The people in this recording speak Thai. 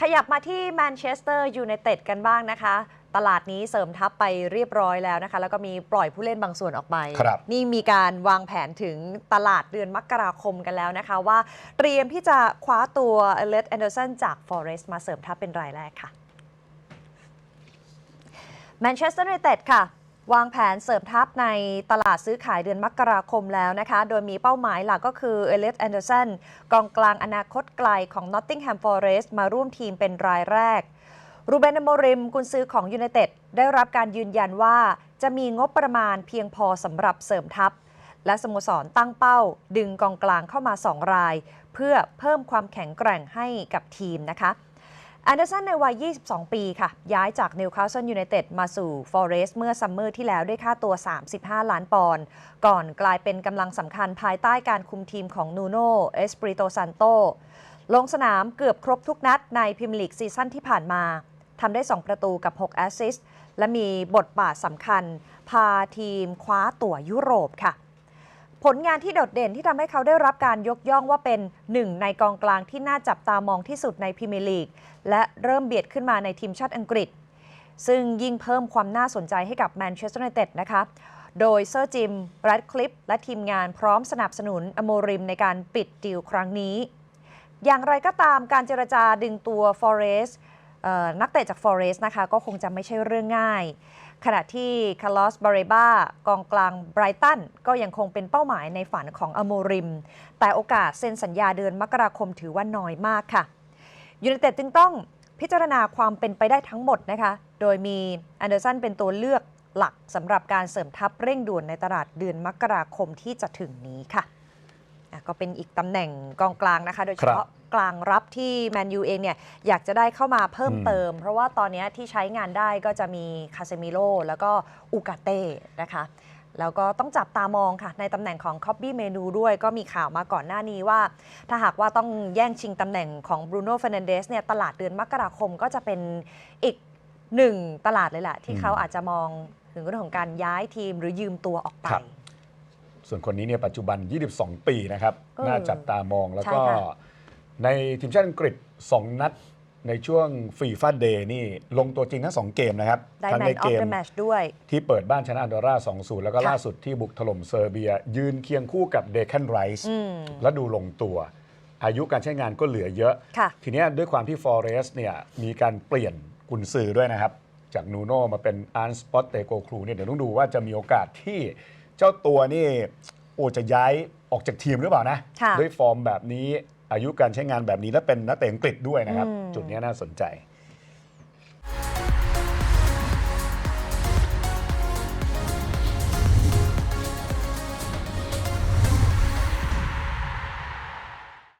ขยับมาที่แมนเชสเตอร์ยูไนเต็ดกันบ้างนะคะ ตลาดนี้เสริมทัพไปเรียบร้อยแล้วนะคะ แล้วก็มีปล่อยผู้เล่นบางส่วนออกไป ครับ นี่มีการวางแผนถึงตลาดเดือนมกราคมกันแล้วนะคะ ว่าเตรียมที่จะคว้าตัวเอเลสแอนเดอร์สันจากฟอเรสต์มาเสริมทัพเป็นรายแรกค่ะแมนเชสเตอร์ยูไนเต็ดค่ะ วางแผนเสริมทัพในตลาดซื้อขายเดือนมกราคมแล้วนะคะ โดยมีเป้าหมายหลักก็คือเอเลสแอนเดอร์สันกองกลางอนาคตไกลของ Nottingham Forest มาร่วมทีมเป็นรายแรก รูเบนอโมริมกุนซือของยูไนเต็ดได้รับการยืนยันว่าจะมีงบประมาณเพียงพอสำหรับเสริมทัพ และสโมสรตั้งเป้า ดึงกองกลางเข้ามา 2 ราย เพื่อเพิ่มความแข็งแกร่งให้กับทีมนะคะ แอนเดอร์สันในวัย 22 ปีค่ะ ย้ายจากนิวคาสเซิลยูไนเต็ดมาสู่ฟอเรสต์เมื่อซัมเมอร์ที่แล้วด้วยค่าตัว 35 ล้านปอนด์ ก่อนกลายเป็นกำลังสำคัญภายใต้การคุมทีมของนูโนเอสปริโตซันโต ลงสนามเกือบครบทุกนัดในพรีเมียร์ลีกซีซั่นที่ผ่านมาทำได้ 2 ประตูกับ 6 แอสซิสต์ และมีบทบาทสำคัญ พาทีมคว้าตั๋วยุโรปค่ะ ผลงานที่โดดเด่นที่ทำให้เขาได้รับการยกย่องว่าเป็นหนึ่งในกองกลางที่น่าจับตามองที่สุดในพรีเมียร์ลีก และเริ่มเบียดขึ้นมาในทีมชาติอังกฤษ ซึ่งยิ่งเพิ่มความน่าสนใจให้กับแมนเชสเตอร์ยูไนเต็ดนะคะ โดยเซอร์จิมแรดคลิป และทีมงานพร้อมสนับสนุนอโมริมในการปิดดีลครั้งนี้ อย่างไรก็ตามการเจรจาดึงตัวฟอเรสต์นักเตะจากฟอเรสต์นะคะก็คงจะไม่ใช่เรื่องง่าย ขณะที่คาร์ลอสบาเรบากองกลางไบรตันก็ยังคงเป็นเป้าหมายในฝันของอโมริม แต่โอกาสเซ็นสัญญาเดือนมกราคมถือว่าน้อยมากค่ะยูไนเต็ดจึงต้องพิจารณาความเป็นไปได้ทั้งหมดนะคะ โดยมีแอนเดอร์สันเป็นตัวเลือกหลักสำหรับการเสริมทัพเร่งด่วนในตลาดเดือนมกราคมที่จะถึงนี้ค่ะ อะก็เป็นอีกตำแหน่งกองกลางนะคะ โดยเฉพาะกลางรับที่แมนยูเองเนี่ยอยากจะได้เข้ามาเพิ่มเติม เพราะว่าตอนนี้ที่ใช้งานได้ก็จะมีคาเซมิโลแล้วก็อูกาเต้นะคะแล้วก็ต้องจับตามองค่ะ ในตำแหน่งของคอบบี้เมนูด้วยก็มีข่าวมาก่อนหน้านี้ว่า ถ้าหากว่าต้องแย่งชิงตำแหน่งของบรูโน่เฟรนันเดสเนี่ยตลาดเดือนมกราคมก็จะเป็นอีกหนึ่งตลาดเลยแหละที่อืมเขาอาจจะมองถึงเรื่องของการย้ายทีมหรือยืมตัวออกไปครับ ส่วนคนนี้เนี่ยปัจจุบัน 22 ปีนะครับ เออน่าจับตามองแล้วก็ใช่ค่ะ ในทีมชาติอังกฤษ 2 นัดในช่วงฟีฟ่าเดย์นี่ลงตัวจริงทั้ง 2 เกมนะครับ ได้ทั้งแมในนออเกฟม เดอะแมชด้วย ที่เปิดบ้านชนะอันดอร่า 2-0 แล้วก็ค่ะ ล่าสุดที่บุกถล่มเซอร์เบีย ยืนเคียงคู่กับเดคันไรส์อืม แล้วดูลงตัว อายุการใช้งานก็เหลือเยอะ ค่ะ ทีเนี้ยด้วยความที่ฟอเรสเนี่ยมีการเปลี่ยนกุนซือด้วยนะครับ จากนูโน่มาเป็นอาร์นสปอตเตโกครูเนี่ยเดี๋ยวต้องดูว่าจะมีโอกาสที่ เจ้าตัวนี่โอจะย้ายออกจากทีมหรือเปล่านะ ค่ะ ด้วยฟอร์มแบบนี้อายุการใช้งานแบบนี้และเป็นนักเตะอังกฤษด้วยนะครับอืมจุดเนี้ยน่าสนใจ